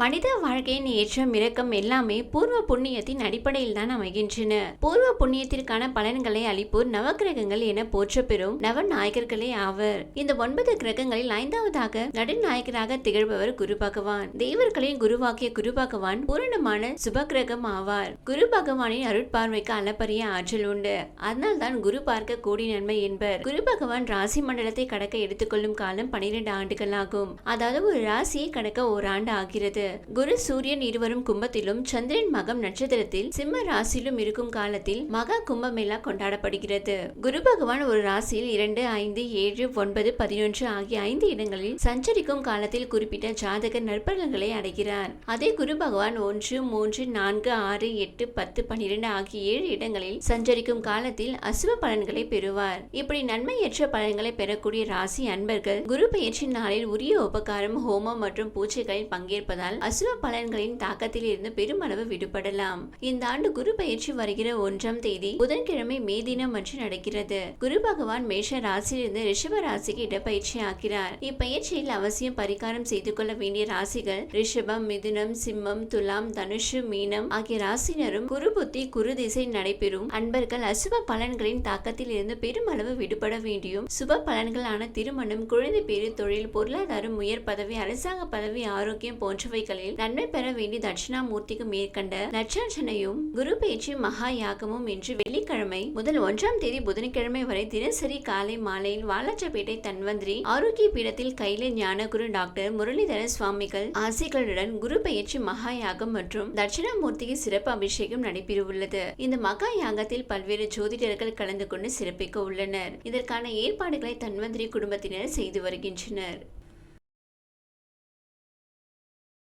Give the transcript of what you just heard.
மனித வாழ்க்கையின் ஏற்றம் இறக்கம் எல்லாமே பூர்வ புண்ணியத்தின் அடிப்படையில் தான் அமைகின்றன. பூர்வ புண்ணியத்திற்கான பலன்களை அளிப்போர் நவக்கிரகங்கள் என போற்றப்பெறும் நவநாயகர்களே ஆவர். இந்த ஒன்பது கிரகங்களில் ஐந்தாவதாக நடுநாயகராக திகழ்பவர் குரு பகவான். தேவர்களின் குருவாக்கிய குரு பகவான் பூரணமான சுபகிரகம் ஆவார். குரு பகவானின் அருட்பார்வைக்கு அளப்பரிய ஆற்றல் உண்டு. அதனால் தான் குரு பார்க்க கோடி நன்மை என்பர். குரு பகவான் ராசி மண்டலத்தை கடக்க எடுத்துக்கொள்ளும் காலம் பனிரெண்டு ஆண்டுகள் ஆகும். அதாவது ஒரு ராசியை கடக்க ஓராண்டு ஆகிறது. குரு சூரியன் இருவரும் கும்பத்திலும் சந்திரன் மகம் நட்சத்திரத்தில் சிம்ம ராசியிலும் இருக்கும் காலத்தில் மகா கும்பமேளா கொண்டாடப்படுகிறது. குரு பகவான் ஒரு ராசியில் இரண்டு ஐந்து ஏழு ஒன்பது பதினொன்று ஆகிய ஐந்து இடங்களில் சஞ்சரிக்கும் காலத்தில் குறிப்பிட்ட ஜாதக நற்பலன்களை அடைகிறார். அதே குரு பகவான் ஒன்று மூன்று நான்கு ஆறு எட்டு பத்து பன்னிரண்டு ஆகிய ஏழு இடங்களில் சஞ்சரிக்கும் காலத்தில் அசுப பலன்களை பெறுவார். இப்படி நன்மையற்ற பலன்களை பெறக்கூடிய ராசி அன்பர்கள் குரு பயிற்சி நாளில் உரிய உபகாரம் ஹோமம் மற்றும் பூஜைகளில் பங்கேற்பதால் அசுப பலன்களின் தாக்கத்தில் இருந்து பெருமளவு விடுபடலாம். இந்த ஆண்டு குரு பயிற்சி வருகிற ஒன்றாம் தேதி புதன்கிழமை மே தினம் அன்று நடக்கிறது. குரு பகவான் மேஷ ராசியிலிருந்து ரிஷப ராசிக்கு இடப்பயிற்சி ஆகிறார். இப்பயிற்சியில் அவசியம் பரிகாரம் செய்து கொள்ள வேண்டிய ராசிகள் ரிஷபம் மிதுனம் சிம்மம் துலாம் தனுஷு மீனம் ஆகிய ராசினரும் குரு புத்தி குரு திசை நடைபெறும். அன்பர்கள் அசுப பலன்களின் தாக்கத்தில் இருந்து பெருமளவு விடுபட வேண்டியும் சுப பலன்களான திருமணம் குழந்தை பேரு தொழில் பொருளாதாரம் உயர் பதவி அரசாங்க பதவி ஆரோக்கியம் போன்றவை போன்றவைகளில் நன்மை பெற வேண்டி தட்சிணாமூர்த்திக்கு மேற்கண்ட லட்சார்ச்சனையும் குரு பேச்சு மகா யாகமும் இன்று வெள்ளிக்கிழமை முதல் ஒன்றாம் தேதி புதன்கிழமை வரை தினசரி காலை மாலையில் வாலாஜப்பேட்டை தன்வந்திரி ஆரோக்கிய பீடத்தில் கைலை ஞானகுரு டாக்டர் முரளிதர சுவாமிகள் ஆசைகளுடன் குரு பயிற்சி மகா யாகம் மற்றும் தட்சிணாமூர்த்திக்கு சிறப்பு அபிஷேகம் நடைபெறவுள்ளது. இந்த மகா யாகத்தில் பல்வேறு ஜோதிடர்கள் கலந்து கொண்டு சிறப்பிக்க உள்ளனர். இதற்கான ஏற்பாடுகளை தன்வந்திரி குடும்பத்தினர் செய்து வருகின்றனர்.